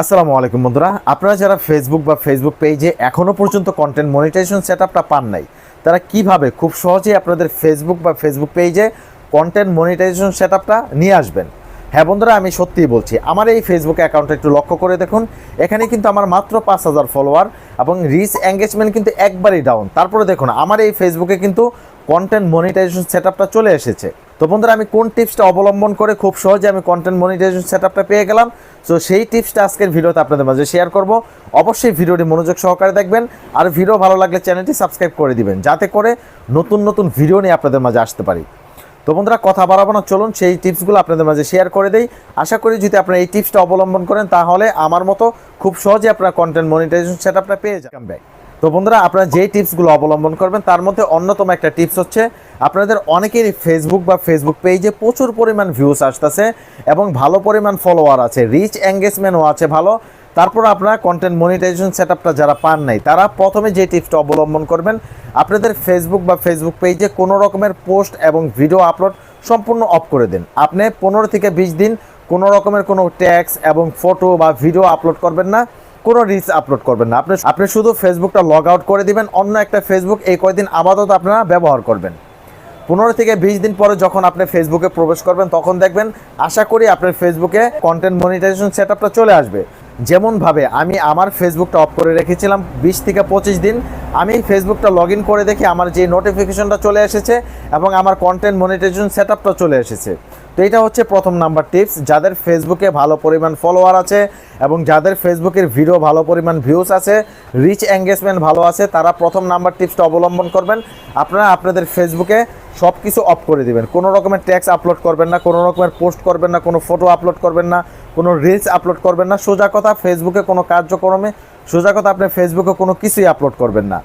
আসসালামু আলাইকুম বন্ধুরা। আপনারা যারা ফেসবুক বা ফেসবুক পেজে এখনও পর্যন্ত কন্টেন্ট মনিটাইজেশন সেটআপটা পান নাই, তারা কীভাবে খুব সহজেই আপনাদের ফেসবুক বা ফেসবুক পেজে কন্টেন্ট মনিটাইজেশন সেটআপটা নিয়ে আসবেন? হ্যাঁ বন্ধুরা, আমি সত্যিই বলছি, আমার এই ফেসবুক অ্যাকাউন্টটা একটু লক্ষ্য করে দেখুন। এখানে কিন্তু আমার মাত্র পাঁচ হাজার ফলোয়ার এবং রিচ এঙ্গেজমেন্ট কিন্তু একবারই ডাউন তারপরে দেখুন, আমার এই ফেসবুকে কিন্তু কন্টেন্ট মনিটাইজেশন সেটআপটা চলে এসেছে। তো বন্ধুরা, আমি কোন টিপসটা অবলম্বন করে খুব সহজে আমি কন্টেন্ট মনিটাইজেশন সেটআপটা পেয়ে গেলাম? সো সেই টিপসটা আজকের ভিডিওতে আপনাদের মাঝে শেয়ার করব। অবশ্যই ভিডিওটি মনোযোগ সহকারে দেখবেন। আর ভিডিও ভালো লাগলে চ্যানেলটি সাবস্ক্রাইব করে দিবেন, যাতে করে নতুন নতুন ভিডিও নিয়ে আপনাদের মাঝে আসতে পারি। তো বন্ধুরা, কথা বাড়াবো না, চলুন সেই টিপসগুলো আপনাদের মাঝে শেয়ার করে দেই। আশা করি যদি আপনারা এই টিপসটা অবলম্বন করেন, তাহলে আমার মতো খুব সহজে আপনারা কন্টেন্ট মনিটাইজেশন সেটআপটা পেয়ে যাবেন। ব্যাক তো বন্ধুরা, আপনারা যেই টিপসগুলো অবলম্বন করবেন, তার মধ্যে অন্যতম একটা টিপস হচ্ছে, আপনাদের অনেকেরই ফেসবুক বা ফেসবুক পেজে প্রচুর পরিমাণ ভিউস আসতেছে এবং ভালো পরিমাণ ফলোয়ার আছে রিচ এঙ্গেজমেন্টও আছে ভালো। তারপর আপনারা কন্টেন্ট মনিটাইজেশন সেটআপটা যারা পান নাই, তারা প্রথমে যে টিপসটা অবলম্বন করবেন, আপনাদের ফেসবুক বা ফেসবুক পেজে কোনো রকমের পোস্ট এবং ভিডিও আপলোড সম্পূর্ণ অফ করে দিন। আপনি পনেরো থেকে বিশ দিন কোনো রকমের কোনো ট্যাক্স এবং ফটো বা ভিডিও আপলোড করবেন না। কোনো রিলস আপলোড করবেন না। আপনি আপনি শুধু ফেসবুকটা লগ আউট করে দিবেন, অন্য একটা ফেসবুক এই কয়দিন আপাতত আপনারা ব্যবহার করবেন। পনেরো থেকে বিশ দিন পরে যখন আপনি ফেসবুকে প্রবেশ করবেন, তখন দেখবেন, আশা করি আপনার ফেসবুকে কন্টেন্ট মনিটাইজেশন সেটআপটা চলে আসবে। যেমনভাবে আমি আমার ফেসবুকটা অফ করে রেখেছিলাম বিশ থেকে পঁচিশ দিন, আমি ফেসবুকটা লগ ইন করে দেখি আমার যে নোটিফিকেশনটা চলে এসেছে এবং আমার কন্টেন্ট মনিটাইজেশন সেটআপটা চলে এসেছে। তো এটা হচ্ছে প্রথম নাম্বার টিপস যাদের ফেসবুকে ভালো পরিমাণ ফলোয়ার আছে এবং যাদের ফেসবুকের ভিডিও ভালো পরিমাণ ভিউস আছে রিচ এঙ্গেজমেন্ট ভালো আছে, তারা প্রথম নাম্বার টিপসটা অবলম্বন করবেন। আপনারা আপনাদের ফেসবুকে সব কিছু অফ করে দিবেন। কোনো রকমের ট্যাক্স আপলোড করবেন না, কোনো রকমের পোস্ট করবেন না, কোনো ফটো আপলোড করবেন না, কোনো রিলস আপলোড করবেন না। সোজা কথা ফেসবুকে কোনো কার্যক্রমে, সোজা কথা, আপনি ফেসবুকে কোনো কিছুই আপলোড করবেন না।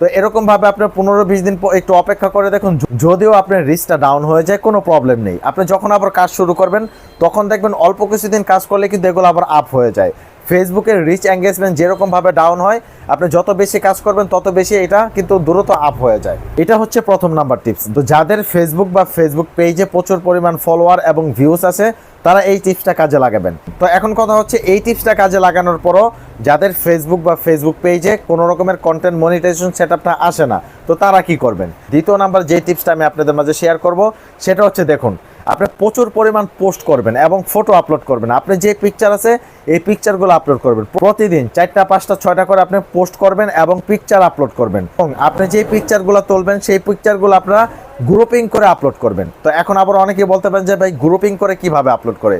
তো এরকমভাবে আপনার পনেরো বিশ দিন একটু অপেক্ষা করে দেখুন যদিও আপনার রিস্কটা ডাউন হয়ে যায়, কোনো প্রবলেম নেই। আপনি যখন আবার কাজ শুরু করবেন, তখন দেখবেন অল্প কিছুদিন কাজ করলে কিন্তু এগুলো আবার আপ হয়ে যায়। ফেসবুকের রিচ এঙ্গেজমেন্ট যেরকমভাবে ডাউন হয়, আপনি যত বেশি কাজ করবেন তত বেশি এটা কিন্তু দ্রুত আপ হয়ে যায়। এটা হচ্ছে প্রথম নাম্বার টিপস তো যাদের ফেসবুক বা ফেসবুক পেজে প্রচুর পরিমাণ ফলোয়ার এবং ভিউস আছে, তারা এই টিপসটা কাজে লাগাবেন। তো এখন কথা হচ্ছে এই টিপসটা কাজে লাগানোর পরও যাদের ফেসবুক বা ফেসবুক পেজে কোনো রকমের কন্টেন্ট মনিটাইজেশন সেটআপটা আসে না, তো তারা কি করবেন? দ্বিতীয় নাম্বার যে টিপসটা আমি আপনাদের মাঝে শেয়ার করব, সেটা হচ্ছে দেখুন আপনি প্রচুর পরিমাণ পোস্ট করবেন এবং ফটো আপলোড করবেন। আপনি যে পিকচার আছে, এই পিকচারগুলো আপলোড করবেন। প্রতিদিন চারটা, পাঁচটা, ছয়টা করে আপনি পোস্ট করবেন এবং পিকচার আপলোড করবেন। এবং আপনি যে পিকচারগুলো তুলবেন, সেই পিকচারগুলো আপনারা গ্রুপিং করে আপলোড করবেন। তো এখন আবার অনেকেই বলতে পারেন যে, ভাই গ্রুপিং করে কীভাবে আপলোড করে?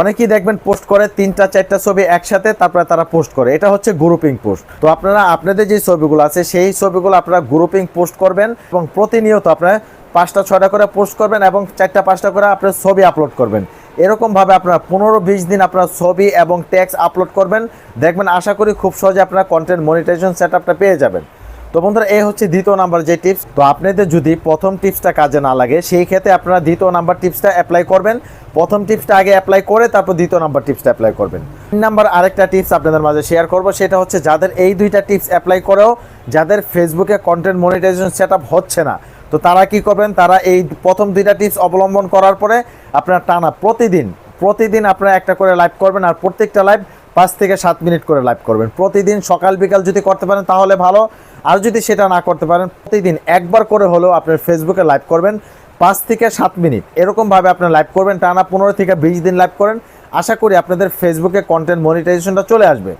অনেকেই দেখবেন পোস্ট করে তিনটা, চারটা ছবি একসাথে, তারপরে তারা পোস্ট করে। এটা হচ্ছে গ্রুপিং পোস্ট তো আপনারা, আপনাদের যে ছবিগুলো আছে, সেই ছবিগুলো আপনারা গ্রুপিং পোস্ট করবেন এবং প্রতিনিয়ত আপনারা পাঁচটা, ছয়টা করে পোস্ট করবেন এবং চারটা, পাঁচটা করে আপনার ছবি আপলোড করবেন। এরকমভাবে আপনারা পনেরো, বিশ দিন আপনার ছবি এবং ট্যাক্স আপলোড করবেন। দেখবেন, আশা করি খুব সহজে আপনার কন্টেন্ট মনিটাইজেশন সেটআপটা পেয়ে যাবেন। তো বন্ধুরা, এই হচ্ছে দ্বিতীয় নাম্বার যে টিপস তো আপনাদের যদি প্রথম টিপসটা কাজে না লাগে, সেই ক্ষেত্রে আপনারা দ্বিতীয় নাম্বার টিপসটা অ্যাপ্লাই করবেন। প্রথম টিপসটা আগে অ্যাপ্লাই করে তারপর দ্বিতীয় নাম্বার টিপসটা অ্যাপ্লাই করবেন। তিন নাম্বার আরেকটা টিপস আপনাদের মাঝে শেয়ার করব, সেটা হচ্ছে যাদের এই দুইটা টিপস অ্যাপ্লাই করেও, যাদের ফেসবুকে কন্টেন্ট মনিটাইজেশন সেট হচ্ছে না তো তারা কি করবেন? তারা এই প্রথম দুইটা টিপস অবলম্বন করার পরে আপনারা টানা প্রতিদিন প্রতিদিন আপনারা একটা করে লাইভ করবেন আর প্রত্যেকটা লাইভ পাঁচ থেকে সাত মিনিট করে লাইভ করবেন। প্রতিদিন সকাল বিকাল যদি করতে পারেন তাহলে ভালো। আর যদি সেটা না করতে পারেন, প্রতিদিন একবার করে হলেও আপনার ফেসবুকে লাইভ করবেন পাঁচ থেকে সাত মিনিট। এরকমভাবে আপনার লাইভ করবেন, টানা পনেরো থেকে বিশ দিন লাইভ করেন। আশা করি আপনাদের ফেসবুকে কন্টেন্ট মনিটাইজেশনটা চলে আসবে।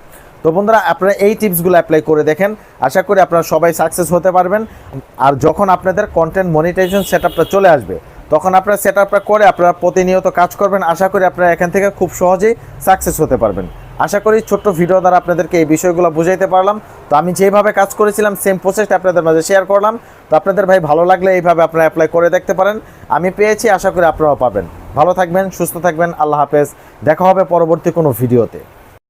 তো বন্ধুরা, আপনারা এই টিপসগুলো অ্যাপ্লাই করে দেখেন। আশা করি আপনারা সবাই সাকসেস হতে পারবেন। আর যখন আপনাদের কন্টেন্ট মনিটাইজেশন সেটআপটা চলে আসবে, তখন আপনারা সেটআপটা করে আপনারা প্রতিনিয়ত কাজ করবেন। আশা করি আপনারা এখান থেকে খুব সহজেই সাকসেস হতে পারবেন। আশা করি ছোট্ট ভিডিও দ্বারা আপনাদেরকে এই বিষয়গুলো বুঝাইতে পারলাম। তো আমি যেভাবে কাজ করেছিলাম সেম প্রসেসটা আপনাদের মাঝে শেয়ার করলাম। তো আপনাদের ভাই ভালো লাগলে এইভাবে আপনারা অ্যাপ্লাই করে দেখতে পারেন। আমি পেয়েছি, আশা করি আপনারাও পাবেন। ভালো থাকবেন, সুস্থ থাকবেন। আল্লাহ হাফেজ। দেখা হবে পরবর্তী কোনো ভিডিওতে